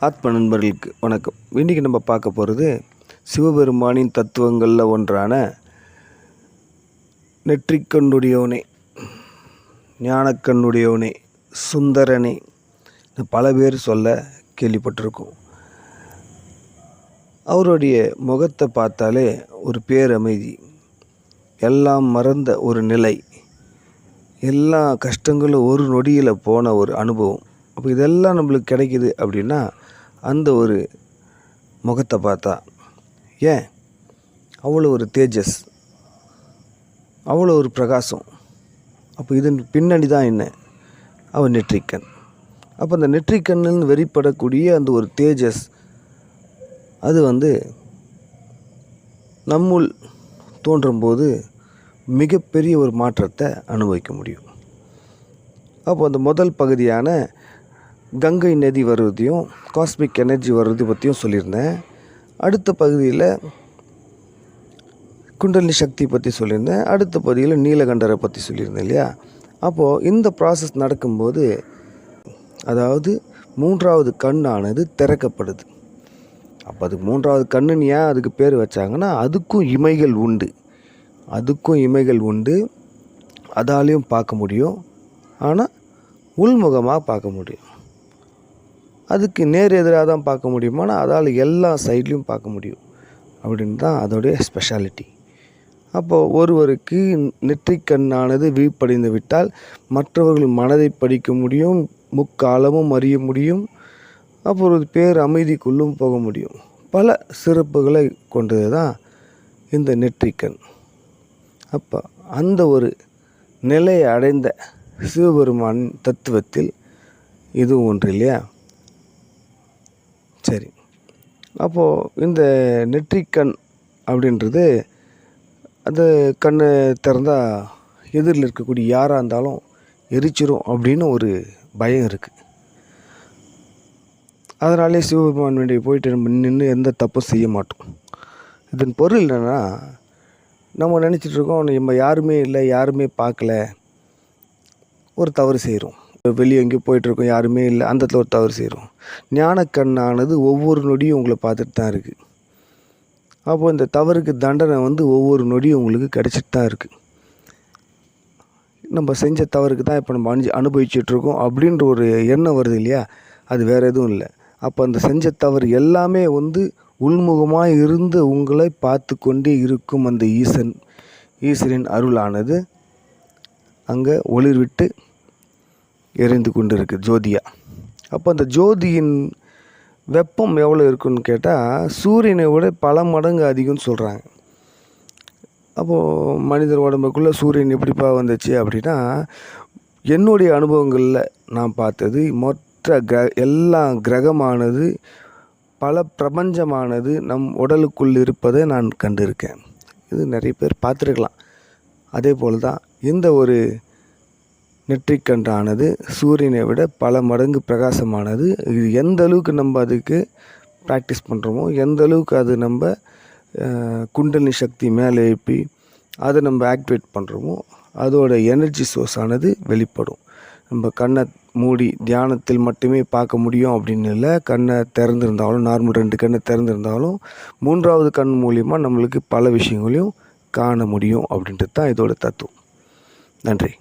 ஆத்ம நண்பர்களுக்கு வணக்கம். இன்றைக்கி நம்ம பார்க்க போகிறது சிவபெருமானின் தத்துவங்களில் ஒன்றான நெற்றிக்கண்ணுடையவனே ஞானக்கண்ணுடையவனே சுந்தரனே. பல பேர் சொல்ல கேள்விப்பட்டிருக்கோம். அவருடைய முகத்தை பார்த்தாலே ஒரு பேரமைதி. எல்லாம் மறந்த ஒரு நிலை. எல்லா கஷ்டங்களும் ஒரு நொடியில் போன ஒரு அனுபவம். அப்போ இதெல்லாம் நம்மளுக்கு கிடைக்குது அப்படின்னா அந்த ஒரு முகத்தை பார்த்தா ஏன்? அவ்வளோ ஒரு தேஜஸ். அவ்வளோ ஒரு பிரகாசம். அப்போ இதன் பின்னணி தான் என்ன? அவன் நெற்றிக்கண். அப்போ அந்த நெற்றிக்கண்ணில் வெளிப்படக்கூடிய அந்த ஒரு தேஜஸ் அது வந்து நம்முள் தோன்றும்போது மிகப்பெரிய ஒரு மாற்றத்தை அனுபவிக்க முடியும். அப்போ அந்த முதல் பகுதியான கங்கை நதி வருவதையும் காஸ்மிக் எனர்ஜி வர்றது பற்றியும் சொல்லியிருந்தேன். அடுத்த பகுதியில் குண்டலினி சக்தி பற்றி சொல்லியிருந்தேன். அடுத்த பகுதியில் நீலகண்டரை பற்றி சொல்லியிருந்தேன் இல்லையா? அப்போது இந்த ப்ராசஸ் நடக்கும்போது அதாவது மூன்றாவது கண்ணானது திறக்கப்படுது. அப்போ அதுக்கு மூன்றாவது கண்ணுன்னு ஏன் அதுக்கு பேர் வச்சாங்கன்னா அதுக்கும் இமைகள் உண்டு. அதுக்கும் இமைகள் உண்டு. அதாலையும் பார்க்க முடியும். ஆனால் உள்முகமாக பார்க்க முடியும். அதுக்கு நேர் எதிராக தான் பார்க்க முடியுமானா அதால் எல்லா சைட்லேயும் பார்க்க முடியும். அப்படின்னு தான் அதோடைய ஸ்பெஷாலிட்டி அப்போது ஒருவருக்கு நெற்றிக்கண்ணானது விழிப்படைந்து விட்டால் மற்றவர்கள் மனதை படிக்க முடியும் முக்காலமும் அறிய முடியும் அப்போ ஒரு பேர் அமைதிக்குள்ளும் போக முடியும். பல சிறப்புகளை கொண்டது தான் இந்த நெற்றிக்கண் அப்போ அந்த ஒரு நிலையை அடைந்த சிவபெருமான் தத்துவத்தில் இது ஒன்று இல்லையா? சரி. அப்போது இந்த நெற்றிக்கண் அப்படின்றது அந்த கண் திறந்தால் எதிரில் இருக்கக்கூடிய யாராக இருந்தாலும் எரிச்சிரும் அப்படின்னு ஒரு பயம் இருக்குது அதனாலே சிவபெருமான் வேண்டிய போயிட்டு நம்ம நின்று எந்த தப்பும் செய்ய மாட்டோம். இதன் பொருள் என்னென்னா நம்ம நினச்சிட்டு இருக்கோம் நம்ம யாருமே இல்லை யாருமே பார்க்கல ஒரு தவறு செய்கிறோம் வெளியே எங்கேயோ போயிட்டுருக்கோம் யாருமே இல்லை. அந்த இடத்துல ஒரு தவறு செய்கிறோம் ஞானக்கண்ணானது ஒவ்வொரு நொடியும் உங்களை பார்த்துட்டு தான் இருக்குது அப்போது இந்த தவறுக்கு தண்டனை வந்து ஒவ்வொரு நொடியும் உங்களுக்கு கிடச்சிட்டு தான் இருக்குது நம்ம செஞ்ச தவறுக்கு தான் இப்போ நம்ம அனுஜி அனுபவிச்சிட்ருக்கோம் அப்படின்ற ஒரு எண்ணம் வருது இல்லையா? அது வேறு எதுவும் இல்லை. அப்போ அந்த செஞ்ச தவறு எல்லாமே வந்து உள்முகமாக இருந்து உங்களை பார்த்து கொண்டே இருக்கும் அந்த ஈசன். ஈஸ்வரின் அருளானது அங்கே ஒளிர்விட்டு எரிந்து கொண்டு இருக்குது ஜோதியாக அப்போ அந்த ஜோதியின் வெப்பம் எவ்வளோ இருக்குன்னு கேட்டால் சூரியனை விட பல மடங்கு அதிகம்னு சொல்கிறாங்க அப்போது மனிதர் உடம்புக்குள்ளே சூரியன் எப்படிப்பா வந்துச்சு அப்படின்னா என்னுடைய அனுபவங்களில் நான் பார்த்தது மொத்த கிர எல்லா கிரகமானது பல பிரபஞ்சமானது நம் உடலுக்குள் இருப்பதை நான் கண்டிருக்கேன். இது நிறைய பேர் பார்த்துருக்கலாம். அதே போல் தான் இந்த ஒரு நெற்றிக்கன்றானது சூரியனை விட பல மடங்கு பிரகாசமானது. இது எந்த அளவுக்கு நம்ம அதுக்கு ப்ராக்டிஸ் பண்ணுறோமோ எந்த அளவுக்கு அது நம்ம குண்டலினி சக்தி மேலே எழுப்பி அதை நம்ம ஆக்டிவேட் பண்ணுறோமோ அதோட எனர்ஜி சோர்ஸ் ஆனது வெளிப்படும். நம்ம கண்ணை மூடி தியானத்தில் மட்டுமே பார்க்க முடியும் அப்படின்னு இல்லை. கண்ணை திறந்திருந்தாலும் நார்மல் ரெண்டு கண்ணை திறந்திருந்தாலும் மூன்றாவது கண் மூலியமாக நம்மளுக்கு பல விஷயங்களையும் காண முடியும் அப்படின்றது தான் இதோட தத்துவம். நன்றி.